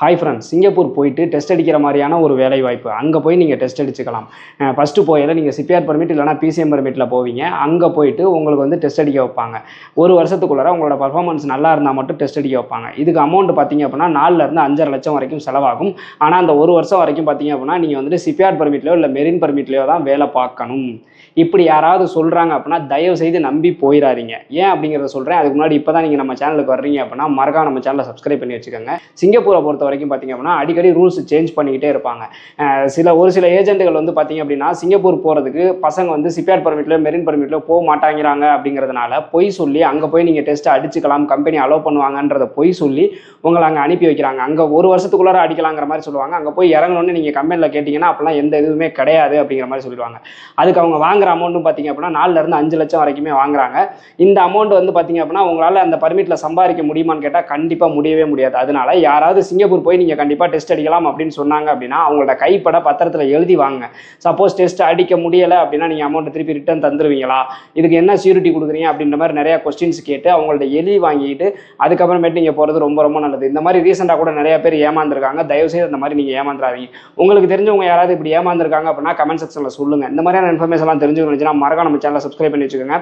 Hi friends Singapore போயிட்டு test அடிக்கிற மாதிரியான ஒரு வேலை வாய்ப்பு அங்கே போய் நீங்கள் டெஸ்ட் அடிச்சுக்கலாம். ஃபஸ்ட்டு போயில நீங்கள் சிபிஆர் பர்மிட் இல்லைனா பிசிஎம் பர்மிட்டில் போவீங்க. அங்கே போயிட்டு உங்களுக்கு வந்து டெஸ்ட் அடிக்க வைப்பாங்க. ஒரு வருஷத்துக்குள்ளார உங்களோட பர்ஃபார்மன்ஸ் நல்லா இருந்தால் மட்டும் டெஸ்ட் அடிக்க வைப்பாங்க. இதுக்கு அமௌண்ட் பார்த்தீங்க அப்படின்னா நாலுலேருந்து அஞ்சரை லட்சம் வரைக்கும் செலவாகும். ஆனால் அந்த ஒரு வருஷம் வரைக்கும் பார்த்தீங்க அப்படின்னா நீங்கள் வந்துட்டு சிபிஆர் பர்மிட்லையோ இல்லை மெரின் பர்மிட்லையோ தான் வேலை பார்க்கணும். இப்படி யாராவது சொல்கிறாங்க அப்படின்னா தயவு செய்து நம்பி போயிடாதீங்க ஏன் அப்படிங்கிறத சொல்கிறேன் அதுக்கு முன்னாடி இப்போ தான் நீங்கள் நம்ம சேனலுக்கு வர்றீங்க அப்படின்னா மறக்காம நம்ம சேனலை சப்ஸ்கிரைப் பண்ணி வச்சுக்கோங்க. சிங்கப்பூரை பொறுத்த வரைக்கும் பார்த்தீங்க அப்படின்னா அடிக்கடி ரூல்ஸ் சேஞ்ச் பண்ணிக்கிட்டே இருப்பாங்க. சில ஒரு சில ஏஜென்ட்டுகள் வந்து பார்த்தீங்க அப்படின்னா சிங்கப்பூர் போகிறதுக்கு பசங்க வந்து சிப்யார்ட் பர்மிட்லையோ மெரின் பர்மிட்லையோ போக மாட்டாங்கிறாங்க அப்படிங்கிறதுனால பொய் சொல்லி அங்கே போய் நீங்கள் டெஸ்ட் அடிச்சுக்கலாம் கம்பெனி அலோவ் பண்ணுவாங்கன்றத பொய் சொல்லி உங்களை அங்கே அனுப்பி வைக்கிறாங்க. அங்கே ஒரு வருஷத்துக்குள்ளார அடிக்கலாங்கிற மாதிரி சொல்லுவாங்க. அங்கே போய் இறங்கணும்னு நீங்கள் கம்பெனியில் கேட்டிங்கன்னா அப்போலாம் எந்த இதுவுமே கிடையாது அப்படிங்கிற மாதிரி சொல்லிடுவாங்க. அதுக்கு அவங்க வாங்குற அமௌண்ட்டும் பார்த்தீங்க அப்படின்னா நாலுல இருந்து அஞ்சு லட்சம் வரைக்குமே வாங்குறாங்க. இந்த அமௌண்ட் வந்து பார்த்தீங்க அப்படின்னா உங்களால் அந்த பர்மிட்டில் சம்பாதிக்க முடியுமான்னு கேட்டால் கண்டிப்பாக முடியவே முடியாது. அதனால யாராவது சிங்கப்பூர் போய் நீங்கள் கண்டிப்பாக டெஸ்ட் அடிக்கலாம் அப்படின்னு சொன்னாங்க அப்படின்னா அவங்களோட கைப்பட பத்திரத்தில் எழுதி வாங்க சப்போஸ் டெஸ்ட் அடிக்க முடியலை அப்படின்னா நீங்கள் அமௌண்ட் திருப்பி ரிட்டர்ன் தந்துருவீங்களா? இதுக்கு என்ன சியூரிட்டி கொடுக்குறீங்க அப்படின்ற மாதிரி நிறைய கொஸ்டின்ஸ் கேட்டு அவங்கள்ட்ட எழுதி வாங்கிட்டு அதுக்கப்புறமேட்டு நீங்கள் போகிறது ரொம்ப ரொம்ப நல்லது. இந்த மாதிரி ரீசெண்டாக கூட நிறைய பேர் ஏமாந்துருக்காங்க. தயவுசெய்து அந்த மாதிரி நீங்கள் ஏமாந்துடாதீங்க உங்களுக்கு தெரிஞ்சவங்க யாராவது இப்படி ஏமாந்துருக்காங்க அப்படின்னா கமெண்ட் செக்ஷனில் சொல்லுங்கள் இந்த மாதிரியான இன்ஃபர்மேஷன்லாம் தெரிஞ்சுக்கணும் மறக்காம நம்ம சேனலை சப்ஸ்கிரைப் பண்ணி வச்சுக்கோங்க.